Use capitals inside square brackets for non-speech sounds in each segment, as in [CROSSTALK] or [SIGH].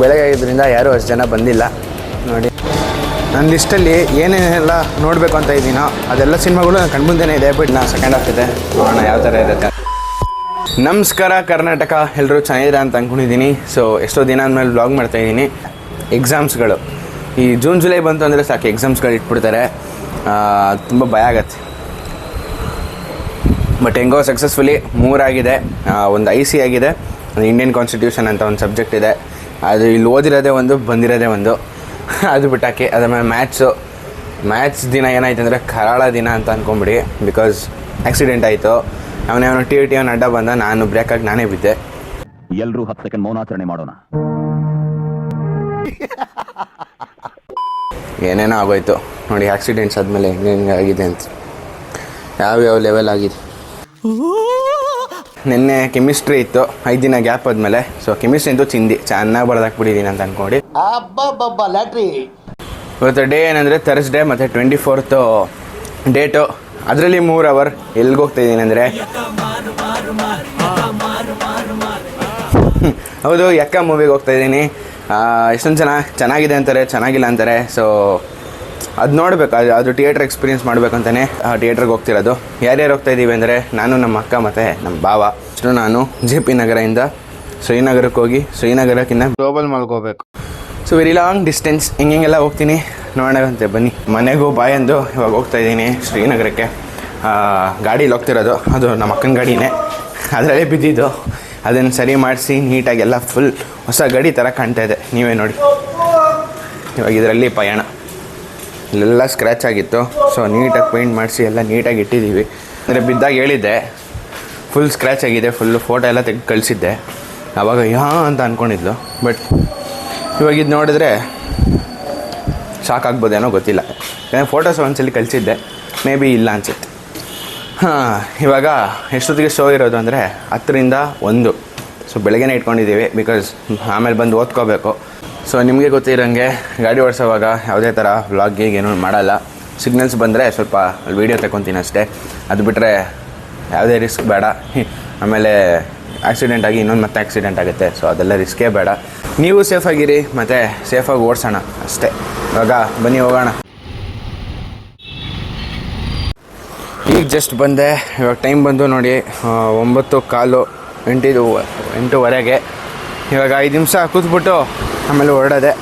ಬೆಳಗ್ಗೆ ಆಗಿದ್ದರಿಂದ ಯಾರೂ ಅಷ್ಟು ಜನ ಬಂದಿಲ್ಲ. ನೋಡಿ. ನನ್ನ ಲಿಸ್ಟಲ್ಲಿ ಏನೇನೆಲ್ಲ ನೋಡಬೇಕು ಅಂತ ಇದ್ದೀನೋ ಅದೆಲ್ಲ ಸಿನಿಮಾಗಳು ನನ್ನ ಕಣ್ಮುಂದೆನೇ ಇದೆ ಬಟ್ ನಾನು ಸೆಕೆಂಡ್ ಹಾಫ್ ಇದೆ. ನೋಡೋಣ ಯಾವ ಥರ ಇರುತ್ತೆ. ನಮಸ್ಕಾರ, ಕರ್ನಾಟಕ. ಎಲ್ಲರೂ ಚೆನ್ನಾಗಿದೆ ಅಂತ ಅಂದ್ಕೊಂಡಿದ್ದೀನಿ ಸೊ ಎಷ್ಟೋ ದಿನ ಆದಮೇಲೆ ಬ್ಲಾಗ್ ಮಾಡ್ತಾ ಇದ್ದೀನಿ. ಎಕ್ಸಾಮ್ಸ್ಗಳು ಈ ಜೂನ್ ಜುಲೈ ಬಂತು ಅಂದರೆ ಸಾಕು ಎಕ್ಸಾಮ್ಸ್ಗಳು ಇಟ್ಬಿಡ್ತಾರೆ. ತುಂಬ ಭಯ ಆಗತ್ತೆ. ಬಟ್ ಹೆಂಗೋ ಸಕ್ಸಸ್ಫುಲಿ ಮೂರಾಗಿದೆ. ಒಂದು ಐ ಸಿ ಆಗಿದೆ. ಇಂಡಿಯನ್ ಕಾನ್ಸ್ಟಿಟ್ಯೂಷನ್ ಅಂತ ಒಂದು ಸಬ್ಜೆಕ್ಟ್ ಇದೆ. ಅದು ಇಲ್ಲಿ ಓದಿರೋದೇ ಒಂದು ಬಂದಿರೋದೇ ಒಂದು. ಅದು ಬಿಟ್ಟಾಕಿ ಅದರ ಮೇಲೆ ಮ್ಯಾಥ್ಸು ಮ್ಯಾಥ್ಸ್ ದಿನ ಏನಾಯ್ತು ಅಂದರೆ ಕರಾಳ ದಿನ ಅಂತ ಅಂದ್ಕೊಂಬಿಡಿ ಬಿಕಾಸ್ ಆಕ್ಸಿಡೆಂಟ್ ಆಯಿತು. ಅವನೇವನು ಟಿ ಟಿ ಅವನ ಅಡ್ಡ ಬಂದ ನಾನು ಬ್ರೇಕಾಗಿ ನಾನೇ ಬಿದ್ದೆ. ಎಲ್ಲರೂ ಹತ್ತು ಸೆಕೆಂಡ್ ಮೌನಾಚರಣೆ ಮಾಡೋಣ. ಏನೇನೋ ಆಗೋಯ್ತು. ನೋಡಿ ಆಕ್ಸಿಡೆಂಟ್ಸ್ ಆದಮೇಲೆ ಹೆಂಗೆ ಹೆಂಗೆ ಆಗಿದೆ ಅಂತ. ಯಾವ್ಯಾವ ಲೆವೆಲ್ ಆಗಿದೆ? ನಿನ್ನೆ ಕೆಮಿಸ್ಟ್ರಿ ಇತ್ತು ಐದು ದಿನ ಗ್ಯಾಪ್ ಆದಮೇಲೆ. ಸೊ ಕೆಮಿಸ್ಟ್ರಿ ಅಂತೂ ತಿಂದಿ ಚೆನ್ನಾಗಿ ಬರ್ದಾಕ್ಬಿಟ್ಟಿದ್ದೀನಿ ಅಂತ ಅಂದ್ಕೊಂಡು ಅಬ್ಬಬ್ಬಬ್ಬ ಲ್ಯಾಟ್ರಿ. ಇವತ್ತು ಡೇ ಏನಂದರೆ ಥರ್ಸ್ಡೇ ಮತ್ತು ಟ್ವೆಂಟಿ ಫೋರ್ತು ಡೇಟು ಅದರಲ್ಲಿ ಮೂರು ಅವರ್ ಎಲ್ಲಿಗೆ ಹೋಗ್ತಾ ಇದ್ದೀನಿ ಅಂದರೆ. ಹೌದು ಯಕ್ಕ ಮೂವಿಗೆ ಹೋಗ್ತಾ ಇದ್ದೀನಿ. ಎಷ್ಟೊಂದು ಜನ ಚೆನ್ನಾಗಿದೆ ಅಂತಾರೆ ಚೆನ್ನಾಗಿಲ್ಲ ಅಂತಾರೆ. ಸೊ ಅದು ನೋಡಬೇಕು ಅದು ಅದು ಥಿಯೇಟ್ರ್ ಎಕ್ಸ್ಪೀರಿಯನ್ಸ್ ಮಾಡ್ಬೇಕಂತಾನೆ ಆ ಥಿಯೇಟ್ರಿಗೆ ಹೋಗ್ತಿರೋದು. ಯಾರ್ಯಾರು ಹೋಗ್ತಾ ಇದ್ದೀವಿ ಅಂದರೆ ನಾನು ನಮ್ಮ ಅಕ್ಕ ಮತ್ತು ನಮ್ಮ ಬಾವ ಅಷ್ಟು ನಾನು ಜೆ ಪಿ ನಗರದಿಂದ ಶ್ರೀನಗರಕ್ಕೆ ಹೋಗಿ ಶ್ರೀನಗರಕ್ಕಿಂತ ಗ್ಲೋಬಲ್ ಮಾಲ್ಗೆ ಹೋಗ್ಬೇಕು. ಸೊ ವೆರಿ ಲಾಂಗ್ ಡಿಸ್ಟೆನ್ಸ್ ಹಿಂಗೆಲ್ಲ ಹೋಗ್ತೀನಿ. ನೋಡೋಣಂತೆ ಬನ್ನಿ. ಮನೆಗೂ ಬಾಯ್ ಅಂದು ಇವಾಗ ಹೋಗ್ತಾ ಇದ್ದೀನಿ ಶ್ರೀನಗರಕ್ಕೆ. ಗಾಡೀಲಿ ಹೋಗ್ತಿರೋದು. ಅದು ನಮ್ಮ ಅಕ್ಕನ ಗಾಡಿನೇ. ಅದರಲ್ಲೇ ಬಿದ್ದಿದ್ದು. ಅದನ್ನು ಸರಿ ಮಾಡಿಸಿ ನೀಟಾಗಿ ಎಲ್ಲ ಫುಲ್ ಹೊಸ ಗಾಡಿ ಥರ ಕಾಣ್ತಾ ಇದೆ. ನೀವೇ ನೋಡಿ. ಇವಾಗ ಇದರಲ್ಲಿ ಪಯಣ. ಇಲ್ಲೆಲ್ಲ ಸ್ಕ್ರ್ಯಾಚ್ ಆಗಿತ್ತು. ಸೊ ನೀಟಾಗಿ ಪೇಂಟ್ ಮಾಡಿಸಿ ಎಲ್ಲ ನೀಟಾಗಿ ಇಟ್ಟಿದ್ದೀವಿ. ಅಂದರೆ ಬಿದ್ದಾಗ ಹೇಳಿದ್ದೆ ಫುಲ್ ಸ್ಕ್ರ್ಯಾಚ್ ಆಗಿದೆ ಫುಲ್ಲು ಫೋಟೋ ಎಲ್ಲ ತೆಗೆದು ಕಳಿಸಿದ್ದೆ. ಆವಾಗ ಯಾ ಅಂತ ಅಂದ್ಕೊಂಡಿದ್ಲು ಬಟ್ ಇವಾಗ ಇದು ನೋಡಿದ್ರೆ ಶಾಕ್ ಆಗ್ಬೋದೇನೋ ಗೊತ್ತಿಲ್ಲ ಯಾಕಂದರೆ ಫೋಟೋಸ್ ಒಂದ್ಸಲಿ ಕಳಿಸಿದ್ದೆ. ಮೇ ಬಿ ಇಲ್ಲ ಅನಿಸುತ್ತೆ. ಹಾಂ, ಇವಾಗ ಎಷ್ಟೊತ್ತಿಗೆ ಶೋ ಇರೋದು ಅಂದರೆ ಹತ್ತರಿಂದ ಒಂದು. ಸೊ ಬೆಳಗ್ಗೆನೇ ಇಟ್ಕೊಂಡಿದ್ದೀವಿ ಬಿಕಾಸ್ ಆಮೇಲೆ ಬಂದು ಓದ್ಕೋಬೇಕು. ಸೊ ನಿಮಗೆ ಗೊತ್ತಿರೋಂಗೆ ಗಾಡಿ ಓಡಿಸೋವಾಗ ಯಾವುದೇ ಥರ ವ್ಲಾಗ್ಗೆ ಏನೂ ಮಾಡಲ್ಲ. ಸಿಗ್ನಲ್ಸ್ ಬಂದರೆ ಸ್ವಲ್ಪ ವೀಡಿಯೋ ತಗೊತೀನಿ ಅಷ್ಟೇ. ಅದು ಬಿಟ್ಟರೆ ಯಾವುದೇ ರಿಸ್ಕ್ ಬೇಡ. [LAUGHS] ಆಮೇಲೆ ಆಕ್ಸಿಡೆಂಟ್ ಆಗಿ ಇನ್ನೊಂದು ಮತ್ತೆ ಆಕ್ಸಿಡೆಂಟ್ ಆಗುತ್ತೆ. ಸೊ ಅದೆಲ್ಲ ರಿಸ್ಕೇ ಬೇಡ. ನೀವು ಸೇಫಾಗಿರಿ ಮತ್ತು ಸೇಫಾಗಿ ಓಡಿಸೋಣ ಅಷ್ಟೇ. ಇವಾಗ ಬನ್ನಿ, ಹೋಗೋಣ. ಈಗ ಜಸ್ಟ್ ಬಂದೆ. ಇವಾಗ ಟೈಮ್ ಬಂದು ನೋಡಿ ಒಂಬತ್ತು ಕಾಲು ಎಂಟಿದು ಎಂಟೂವರೆಗೆ. ಇವಾಗ ಐದು ನಿಮಿಷ ಕೂತ್ಬಿಟ್ಟು ಆಮೇಲೆ ಹೊರಡೋದೆ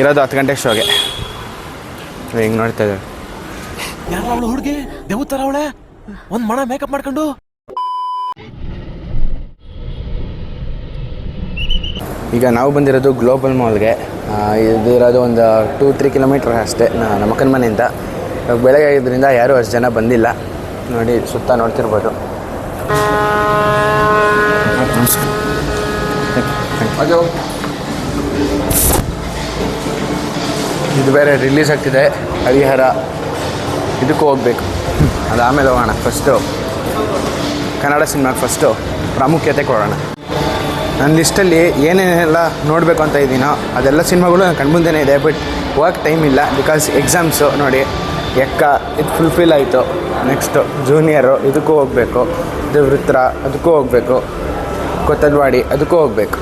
ಇರೋದು ಹತ್ತು ಗಂಟೆ ಶೋಗೆ. ಹಿಂಗೆ ನೋಡ್ತಾ ಇದ್ದಾರೆ. ಯಾರು ಅವಳು ಹುಡುಗಿ ದೇವತರ ಅವಳೆ? ಒಂದು ಮಣ ಮೇಕಪ್ ಮಾಡ್ಕೊಂಡು? ಈಗ ನಾವು ಬಂದಿರೋದು ಗ್ಲೋಬಲ್ ಮಾಲ್ಗೆ ಇದಿರೋದು ಇದು ಇರೋದು ಒಂದು ಟೂ ತ್ರೀ ಕಿಲೋಮೀಟ್ರ್ ಅಷ್ಟೇ ನಮ್ಮಕ್ಕನ ನಮ್ಮ ಅಕ್ಕನ ಮನೆಯಿಂದ. ಇವಾಗ ಬೆಳಗ್ಗೆ ಆಗಿದ್ದರಿಂದ ಯಾರೂ ಅಷ್ಟು ಜನ ಬಂದಿಲ್ಲ. ನೋಡಿ ಸುತ್ತ ನೋಡ್ತಿರ್ಬೋದು. ಅದು ಇದು ಬೇರೆ ರಿಲೀಸ್ ಆಗ್ತಿದೆ, ಹರಿಹರ. ಇದಕ್ಕೂ ಹೋಗ್ಬೇಕು. ಅದು ಆಮೇಲೆ ಹೋಗೋಣ ಫಸ್ಟು ಕನ್ನಡ ಸಿನಿಮಾಗೆ ಫಸ್ಟು ಪ್ರಾಮುಖ್ಯತೆ ಕೊಡೋಣ. ನನ್ನ ಲಿಸ್ಟಲ್ಲಿ ಏನೇನೆಲ್ಲ ನೋಡಬೇಕು ಅಂತ ಇದ್ದೀನೋ ಅದೆಲ್ಲ ಸಿನಿಮಾಗಳು ನನ್ನ ಕಣ್ಮುಂದೆನೇ ಇದೆ ಬಟ್ ವರ್ಕ್ ಟೈಮ್ ಇಲ್ಲ ಬಿಕಾಸ್ ಎಕ್ಸಾಮ್ಸು ನೋಡಿ, ಎಕ್ಕ, ಇದು ಫುಲ್ಫಿಲ್ ಆಯಿತು. ನೆಕ್ಸ್ಟು ಜೂನಿಯರು ಇದಕ್ಕೂ ಹೋಗಬೇಕು. ಇದು ವೃತ್ರ, ಅದಕ್ಕೂ ಹೋಗಬೇಕು. ಕೊತ್ತಲ್ವಾಡಿ ಅದಕ್ಕೂ ಹೋಗಬೇಕು.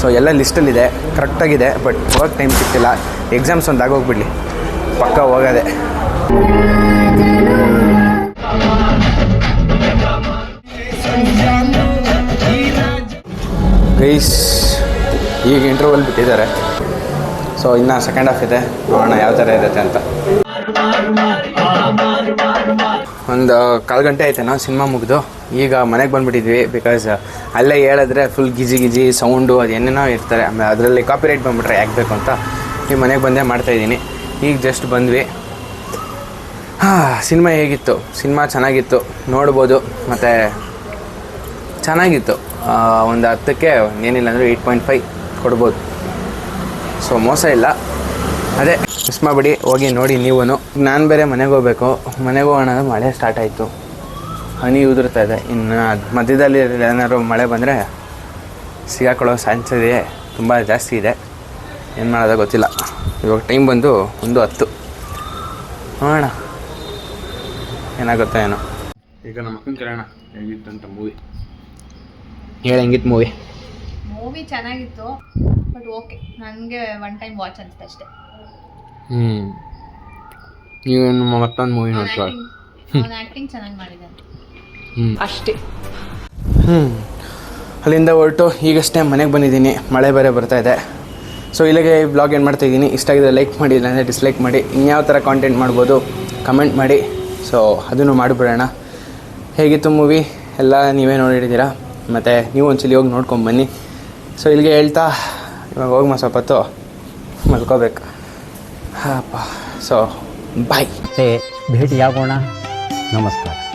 ಸೊ ಎಲ್ಲ ಲಿಸ್ಟಲ್ಲಿದೆ ಕರೆಕ್ಟಾಗಿದೆ ಬಟ್ ವರ್ಕ್ ಟೈಮ್ ಸಿಕ್ಕಿಲ್ಲ ಎಕ್ಸಾಮ್ಸ್ ಒಂದು ಆಗೋಗ್ಬಿಡ್ಲಿ. ಪಕ್ಕ ಹೋಗೋದೆ. ಗೈಸ್ ಈಗ ಇಂಟರ್ವಲ್ ಬಿಟ್ಟಿದ್ದಾರೆ. ಸೊ ಇನ್ನು ಸೆಕೆಂಡ್ ಹಾಫ್ ಇದೆ. ನೋಡೋಣ ಯಾವ ಥರ ಇರುತ್ತೆ ಅಂತ. ಒಂದು ಕಾಲು ಗಂಟೆ ಆಯ್ತೇನೋ ಸಿನಿಮಾ ಮುಗಿದು, ಈಗ ಮನೆಗೆ ಬಂದುಬಿಟ್ಟಿದ್ವಿ ಬಿಕಾಸ್ ಅಲ್ಲೇ ಹೇಳಿದ್ರೆ ಫುಲ್ ಗಿಜಿ ಗಿಜಿ ಸೌಂಡು ಅದು ಏನೇನೋ ಇರ್ತಾರೆ, ಆಮೇಲೆ ಅದರಲ್ಲಿ ಕಾಪಿರೈಟ್ ಬಂದುಬಿಟ್ರೆ ಯಾಕೆ ಬೇಕು ಅಂತ ಈಗ ಮನೆಗೆ ಬಂದೇ ಮಾಡ್ತಾಯಿದ್ದೀನಿ ಈಗ ಜಸ್ಟ್ ಬಂದ್ವಿ. ಹಾಂ ಸಿನಿಮಾ ಹೇಗಿತ್ತು? ಸಿನಿಮಾ ಚೆನ್ನಾಗಿತ್ತು, ನೋಡ್ಬೋದು, ಮತ್ತು ಚೆನ್ನಾಗಿತ್ತು. ಒಂದು ಹತ್ತಕ್ಕೆ ಏನಿಲ್ಲ ಅಂದರೆ ಏಯ್ಟ್ ಪಾಯಿಂಟ್ ಫೈವ್ ಕೊಡ್ಬೋದು. ಸೊ ಮೋಸ ಇಲ್ಲ. ಅದೇ. ಮಿಸ್ ಮಾಡಿಬಿಡಿ ಹೋಗಿ ನೋಡಿ ನೀವು ನಾನು ಬೇರೆ ಮನೆಗೆ ಹೋಗ್ಬೇಕು. ಮನೆಗೆ ಹೋಗೋಣ ಅಂದ್ರೆ ಮಳೆ ಸ್ಟಾರ್ಟ್ ಆಯಿತು. ಹನಿ ಉದುರ್ತಾ ಇದೆ. ಇನ್ನು ಅದ್ ಮಧ್ಯದಲ್ಲಿ ಏನಾದ್ರು ಮಳೆ ಬಂದರೆ ಸಿಗಾಕೊಳ್ಳೋ ಸಾಧ್ಯತೆ ತುಂಬ ಜಾಸ್ತಿ ಇದೆ. ಏನು ಮಾಡೋದ ಗೊತ್ತಿಲ್ಲ. ಇವಾಗ ಟೈಮ್ ಬಂದು ಒಂದು ಹತ್ತು. ನೋಡೋಣ. ಏನಾಗುತ್ತೆ ಏನೋ. ಈಗ ನಮ್ಮ ಅಕ್ಕನ ಕೇಳೋಣ ಹೇಗಿತ್ತು ಅಂತ ಮೂವಿ ಹೇಳಿ ಹೆಂಗಿತ್ತು ಮೂವಿ ಮೂವಿ ಚೆನ್ನಾಗಿತ್ತು ಬಟ್ ಓಕೆ ನನಗೆ ಒನ್ ಟೈಮ್ ವಾಚ್ ಅನ್ಸುತ್ತೆ ಅಷ್ಟೇ. ಹ್ಞೂ ನೀವೇನು ಮತ್ತೊಂದು ಮೂವಿ ನೋಡ್ತಾ ನೋಡ್ತಾರೆ ಆ್ಯಕ್ಟಿಂಗ್ ಚೆನ್ನಾಗಿ ಮಾಡಿದ್ದಾನೆ ಹ್ಞೂ ಅಲ್ಲಿಂದ ಹೊರಟು ಈಗಷ್ಟೇ ಮನೆಗೆ ಬಂದಿದ್ದೀನಿ. ಮಳೆ ಬೇರೆ ಬರ್ತಾ ಇದೆ. ಸೊ ಇಲ್ಲಿಗೆ ಈ ಬ್ಲಾಗ್ ಏನು ಮಾಡ್ತಾ ಇದ್ದೀನಿ? ಇಷ್ಟ ಆಗಿದ್ರೆ ಲೈಕ್ ಮಾಡಿ ಇಲ್ಲಾಂದರೆ ಡಿಸ್ಲೈಕ್ ಮಾಡಿ. ಇನ್ಯಾವ ಥರ ಕಾಂಟೆಂಟ್ ಮಾಡ್ಬೋದು ಕಮೆಂಟ್ ಮಾಡಿ. ಸೊ ಅದನ್ನು ಮಾಡಿಬಿಡೋಣ. ಹೇಗಿತ್ತು ಮೂವಿ ಎಲ್ಲ ನೀವೇ ನೋಡಿದ್ದೀರಾ? ಮತ್ತು ನೀವು ಒಂದ್ಸಲಿ ಹೋಗಿ ನೋಡ್ಕೊಂಬನ್ನಿ ಸೊ ಇಲ್ಲಿಗೆ ಹೇಳ್ತಾ ಇವಾಗ ಹೋಗಿ ಮ ಸ್ವಲ್ಪ ಹೊತ್ತು ಮಲ್ಕೋಬೇಕು. ಹಾಪ ಸೊ ಬಾಯ್ ಭೇಟಿಯಾಗೋಣ ನಮಸ್ಕಾರ